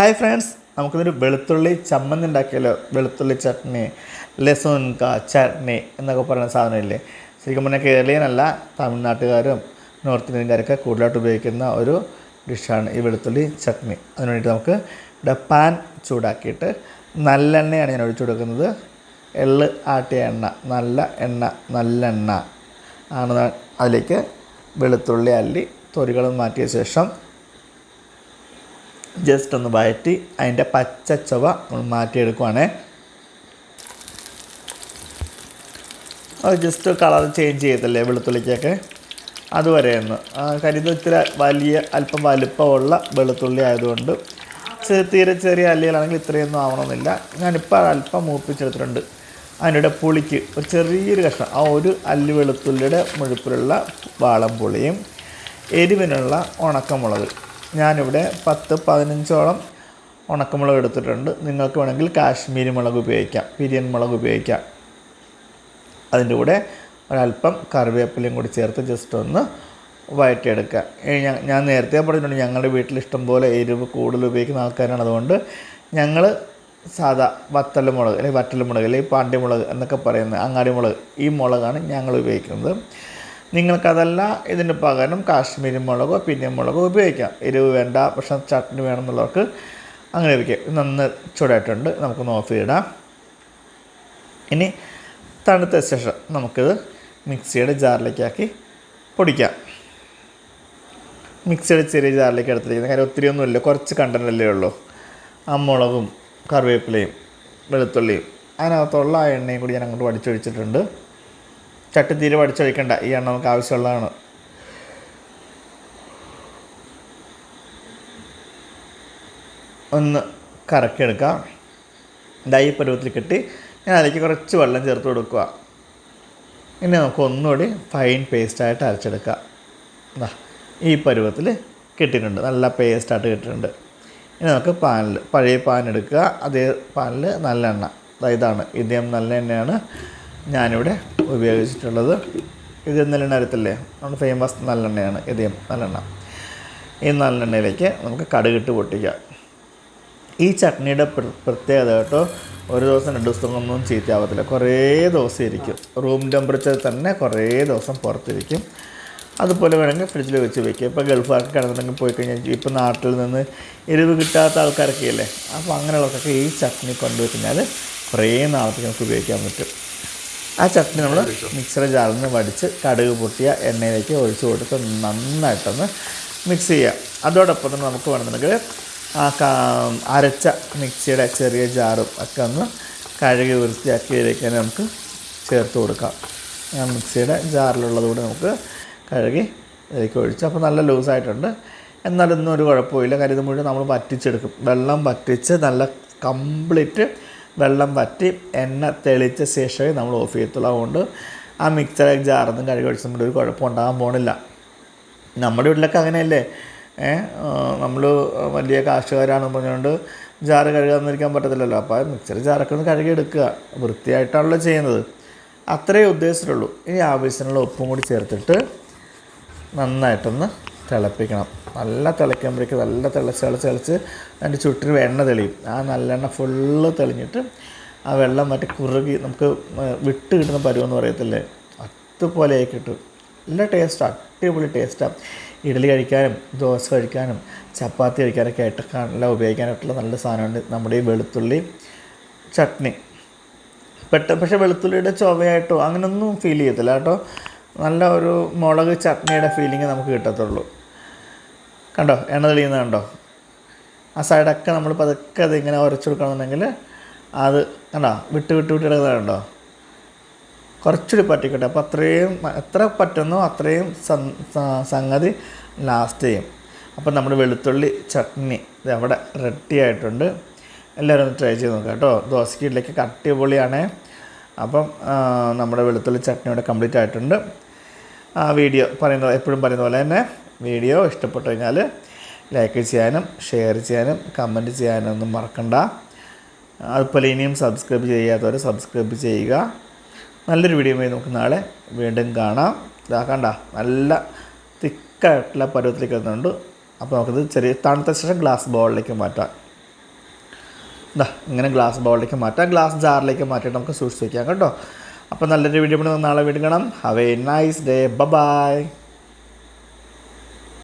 Hi friends നമുക്കിതൊരു വെളുത്തുള്ളി ചമ്മന്തി ഉണ്ടാക്കിയല്ലോ. വെളുത്തുള്ളി ചട്നി ലസുൻക ചട്നി എന്നൊക്കെ പറയുന്ന സാധനമില്ലേ? ശരിക്കും പറഞ്ഞാൽ കേരളീയനല്ല തമിഴ്നാട്ടുകാരും നോർത്ത് ഇന്ത്യൻകാരൊക്കെ കൂടുതലായിട്ട് ഉപയോഗിക്കുന്ന ഒരു ഡിഷാണ് ഈ വെളുത്തുള്ളി ചട്നി. അതിന് വേണ്ടിയിട്ട് നമുക്ക് ഇവിടെ പാൻ ചൂടാക്കിയിട്ട് നല്ലെണ്ണയാണ് ഞാൻ ഒഴിച്ചു കൊടുക്കുന്നത്. എള്ള് ആട്ടിയ എണ്ണ നല്ല എണ്ണ നല്ലെണ്ണ ആണ് അതിലേക്ക് വെളുത്തുള്ളി അല്ലി തൊലികളും മാറ്റിയ ശേഷം ജസ്റ്റ് ഒന്ന് വഴറ്റി അതിന്റെ പച്ച ചുവ മാറ്റിയെടുക്കുവാണേ. അത് ജസ്റ്റ് കളർ ചേഞ്ച് ചെയ്തല്ലേ വെളുത്തുള്ളിക്കൊക്കെ? അതുവരെ ഒന്ന്. കാര്യം ഇത്തിരി വലിയ അല്പം വലുപ്പമുള്ള വെളുത്തുള്ളി ആയതുകൊണ്ട് തീരെ ചെറിയ അല്ലികളാണെങ്കിൽ ഇത്രയൊന്നും ആവണമെന്നില്ല. ഞാനിപ്പോൾ അല്പം മൂപ്പിച്ചെടുത്തിട്ടുണ്ട്. അതിന്റെ പുളിക്ക് ഒരു ചെറിയൊരു കഷ്ണം. ആ ഒരു അല്ലി വെളുത്തുള്ളിയുടെ മുഴുപ്പിലുള്ള വാളം പുളിയും എരിവിനുള്ള ഉണക്കമുളക്. ഞാനിവിടെ പത്ത് പതിനഞ്ചോളം ഉണക്കമുളക് എടുത്തിട്ടുണ്ട്. നിങ്ങൾക്ക് വേണമെങ്കിൽ കാശ്മീരി മുളക് ഉപയോഗിക്കാം പിരിയൻ മുളക് ഉപയോഗിക്കാം. അതിന്റെ കൂടെ ഒരല്പം കറിവേപ്പിലയും കൂടി ചേർത്ത് ജസ്റ്റ് ഒന്ന് വഴറ്റിയെടുക്കുക ഞാൻ- നേരത്തെ പറഞ്ഞിട്ടുണ്ട് ഞങ്ങളുടെ വീട്ടിൽ ഇഷ്ടം പോലെ എരിവ് കൂടുതൽ ഉപയോഗിക്കുന്ന ആൾക്കാരാണ്. അതുകൊണ്ട് ഞങ്ങൾ സാധാ വത്തൽ മുളക് അല്ലെങ്കിൽ വറ്റൽ മുളക് അല്ലെങ്കിൽ മുളക് എന്നൊക്കെ പറയുന്ന അങ്ങാടി മുളക് ഈ മുളകാണ് ഞങ്ങൾ ഉപയോഗിക്കുന്നത്. നിങ്ങൾക്കതല്ല ഇതിന് പകരം കാശ്മീരി മുളകോ പിന്നെ മുളകോ ഉപയോഗിക്കാം. എരിവ് വേണ്ട പക്ഷെ ചട്നി വേണമെന്നുള്ളവർക്ക് അങ്ങനെ ഉപയോഗിക്കാം നന്ന് ചൂടായിട്ടുണ്ട്. നമുക്കൊന്ന് ഓഫ് ചെയ്തിടാം. ഇനി തണുത്ത ശേഷം നമുക്കിത് മിക്സിയുടെ ജാറിലേക്കാക്കി പൊടിക്കാം. മിക്സിയുടെ ചെറിയ ജാറിലേക്ക് എടുത്തിരിക്കുന്നത്. കാര്യം ഒത്തിരി ഒന്നുമില്ല. കുറച്ച് കണ്ടന്റല്ലേ ഉള്ളൂ. ആ മുളകും കറിവേപ്പിലയും വെളുത്തുള്ളിയും. അതിനകത്തുള്ള ആ എണ്ണയും കൂടി ഞാൻ അങ്ങോട്ട് വടിച്ചൊഴിച്ചിട്ടുണ്ട്. ചട്ടി തീരെ വടിച്ചൊഴിക്കണ്ട ഈ എണ്ണ നമുക്ക് ആവശ്യമുള്ളതാണ്. ഒന്ന് കറക്കിയെടുക്കാം. ഡൈ പരുവത്തിൽ കിട്ടി. ഞാൻ അതിലേക്ക് കുറച്ച് വെള്ളം ചേർത്ത് കൊടുക്കുക. ഇനി നമുക്ക് ഒന്നുകൂടി ഫൈൻ പേസ്റ്റായിട്ട് അരച്ചെടുക്കാം. ദാ ഈ പരുവത്തിൽ കിട്ടിയിട്ടുണ്ട്. നല്ല പേസ്റ്റായിട്ട് കിട്ടിയിട്ടുണ്ട്. ഇനി നമുക്ക് പാനിൽ പഴയ പാൻ എടുക്കുക. അതേ പാനിൽ നല്ലെണ്ണ എണ്ണ. ഇതാണ്. ഇതേം നല്ല എണ്ണയാണ് ഞാനിവിടെ ഉപയോഗിച്ചിട്ടുള്ളത്. ഇത് നെല്ലെണ്ണ അരുത്തല്ലേ നമ്മുടെ ഫേമസ് നല്ലെണ്ണയാണ്. ഇതേം നല്ലെണ്ണ. ഈ നല്ലെണ്ണയിലേക്ക് നമുക്ക് കടുകിട്ട് പൊട്ടിക്കാം. ഈ ചട്നിയുടെ പ്ര- പ്രത്യേകത കേട്ടോ ഒരു ദിവസം രണ്ട് ദിവസം ഒന്നും ചീത്തയാവത്തില്ല. കുറേ ദിവസം ഇരിക്കും. റൂം ടെമ്പറേച്ചർ തന്നെ കുറേ ദിവസം പുറത്തിരിക്കും. അതുപോലെ വേണമെങ്കിൽ ഫ്രിഡ്ജിൽ വെച്ച് വെക്കുക ഇപ്പോൾ ഗൾഫുകാർക്ക് കിടന്നിട്ടുണ്ടെങ്കിൽ പോയി കഴിഞ്ഞാൽ ഇപ്പോൾ നാട്ടിൽ നിന്ന് എരിവ് കിട്ടാത്ത ആൾക്കാരൊക്കെ അല്ലേ അപ്പോൾ അങ്ങനെയുള്ളവർക്കൊക്കെ ഈ ചട്നി കൊണ്ടുപോയി കഴിഞ്ഞാൽ കുറേ നാളത്തേക്ക് നമുക്ക് ഉപയോഗിക്കാൻ പറ്റും. ആ ചട്നി നമ്മൾ മിക്സർ ജാറിൽ നിന്ന് വടിച്ച് കടുക് പൊട്ടിയ എണ്ണയിലേക്ക് ഒഴിച്ചു കൊടുത്ത് നന്നായിട്ടൊന്ന് മിക്സ് ചെയ്യുക അതോടൊപ്പം തന്നെ നമുക്ക് വേണമെന്നുണ്ടെങ്കിൽ ആ അരച്ച മിക്സിയുടെ ചെറിയ ജാറും ഒക്കെ ഒന്ന് കഴുകി വൃത്തിയാക്കിയതിലേക്ക് തന്നെ നമുക്ക് ചേർത്ത് കൊടുക്കാം. ആ മിക്സിയുടെ ജാറിലുള്ളത് കൂടെ നമുക്ക് കഴുകി ഇതിലേക്ക് ഒഴിച്ചു അപ്പോൾ നല്ല ലൂസായിട്ടുണ്ട്. എന്നാലൊന്നും ഒരു കുഴപ്പമില്ല കാര്യം ഇത് മുഴുവൻ നമ്മൾ വറ്റിച്ചെടുക്കും. വെള്ളം വറ്റിച്ച് നല്ല കംപ്ലീറ്റ് വെള്ളം വറ്റി എണ്ണ തെളിച്ച ശേഷമേ നമ്മൾ ഓഫ് ചെയ്യത്തുള്ളൂ. അതുകൊണ്ട് ആ മിക്സർ ജാറൊന്നും കഴുകി വെച്ചിട്ടുണ്ട് ഒരു കുഴപ്പം ഉണ്ടാകാൻ പോണില്ല. നമ്മുടെ വീട്ടിലൊക്കെ അങ്ങനെയല്ലേ? നമ്മൾ വലിയ കാശുകാരാണെന്ന് പറഞ്ഞുകൊണ്ട് ജാറ് കഴുകാമെന്നിരിക്കാൻ പറ്റത്തില്ലല്ലോ. അപ്പോൾ മിക്സർ ജാറൊക്കെ ഒന്ന് കഴുകിയെടുക്കുക വൃത്തിയായിട്ടാണല്ലോ ചെയ്യുന്നത്. അത്രയേ ഉദ്ദേശിച്ചിട്ടുള്ളൂ. ഈ ആവശ്യത്തിനുള്ള ഉപ്പും കൂടി ചേർത്തിട്ട് നന്നായിട്ടൊന്ന് തിളപ്പിക്കണം. നല്ല തിളയ്ക്കുമ്പോഴേക്ക് നല്ല തിളച്ച് തിളച്ച് തിളച്ച് അതിന്റെ ചുറ്റിനും എണ്ണ തെളിയും. ആ നല്ലെണ്ണ ഫുള്ള് തെളിഞ്ഞിട്ട് ആ വെള്ളം മറ്റേ കുറുകി നമുക്ക് വിട്ട് കിട്ടുന്ന പരുവെന്ന് പറയത്തില്ലേ? അതുപോലെ ആയി കിട്ടും. നല്ല ടേസ്റ്റാണ് അടിപൊളി ടേസ്റ്റാണ് ഇഡലി കഴിക്കാനും ദോശ കഴിക്കാനും ചപ്പാത്തി കഴിക്കാനൊക്കെ ആയിട്ട് നല്ല ഉപയോഗിക്കാനായിട്ടുള്ള നല്ല സാധനമുണ്ട് നമ്മുടെ ഈ വെളുത്തുള്ളി ചട്നി. പെട്ട പക്ഷേ വെളുത്തുള്ളിയുടെ ചൊവയായിട്ടോ അങ്ങനെയൊന്നും ഫീൽ ചെയ്യത്തില്ല കേട്ടോ. നല്ല ഒരു മുളക് ചട്നിയുടെ ഫീലിംഗ് നമുക്ക് കിട്ടത്തുള്ളൂ. കണ്ടോ എണ്ണ തെളിയുന്നത് കണ്ടോ? ആ സൈഡൊക്കെ നമ്മൾ പതുക്കെ അത് ഇങ്ങനെ ഉരച്ചു കൊടുക്കണമെന്നുണ്ടെങ്കിൽ അത് കണ്ടോ വിട്ട് വിട്ട് വിട്ട് കിടക്കുന്നത് കണ്ടോ? കുറച്ചുകൂടി പറ്റിക്കട്ടെ അപ്പോൾ അത്രയും എത്ര പറ്റുന്നോ അത്രയും സംഗതി ലാസ്റ്റ് ചെയ്യും. അപ്പോൾ നമ്മുടെ വെളുത്തുള്ളി ചട്നി ഇത് അവിടെ റെഡി ആയിട്ടുണ്ട്. എല്ലാവരും ഒന്ന് ട്രൈ ചെയ്ത് നോക്കാം കേട്ടോ. ദോശയ്ക്ക് ഇഡ്ഡലിക്ക് പൊളിയാണേ അപ്പം നമ്മുടെ വെളുത്തുള്ളി ചട്നി ഇവിടെ കംപ്ലീറ്റ് ആയിട്ടുണ്ട്. വീഡിയോ പറയുന്ന എപ്പോഴും പറയുന്ന പോലെ തന്നെ വീഡിയോ ഇഷ്ടപ്പെട്ടു കഴിഞ്ഞാൽ ലൈക്ക് ചെയ്യാനും ഷെയർ ചെയ്യാനും കമന്റ് ചെയ്യാനും ഒന്നും മറക്കണ്ട. അതുപോലെ ഇനിയും സബ്സ്ക്രൈബ് ചെയ്യാത്തവർ സബ്സ്ക്രൈബ് ചെയ്യുക. നല്ലൊരു വീഡിയോയുമായി നമുക്ക് നാളെ വീണ്ടും കാണാം. ഇതാ കണ്ട നല്ല തിക്കായിട്ടുള്ള പരുവത്തിലേക്ക് വരുന്നുണ്ട് അപ്പോൾ നമുക്കിത് ചെറിയ തണുത്ത ശേഷം ഗ്ലാസ് ബോളിലേക്ക് മാറ്റാം. ഇതാ ഇങ്ങനെ ഗ്ലാസ് ബോളിലേക്ക് മാറ്റാം. ഗ്ലാസ് ജാറിലേക്ക് മാറ്റിയിട്ട് നമുക്ക് സൂക്ഷിച്ച് വയ്ക്കാം കേട്ടോ. അപ്പോൾ നല്ലൊരു വീഡിയോ നാളെ വീണ്ടും കാണാം. Have a nice day bye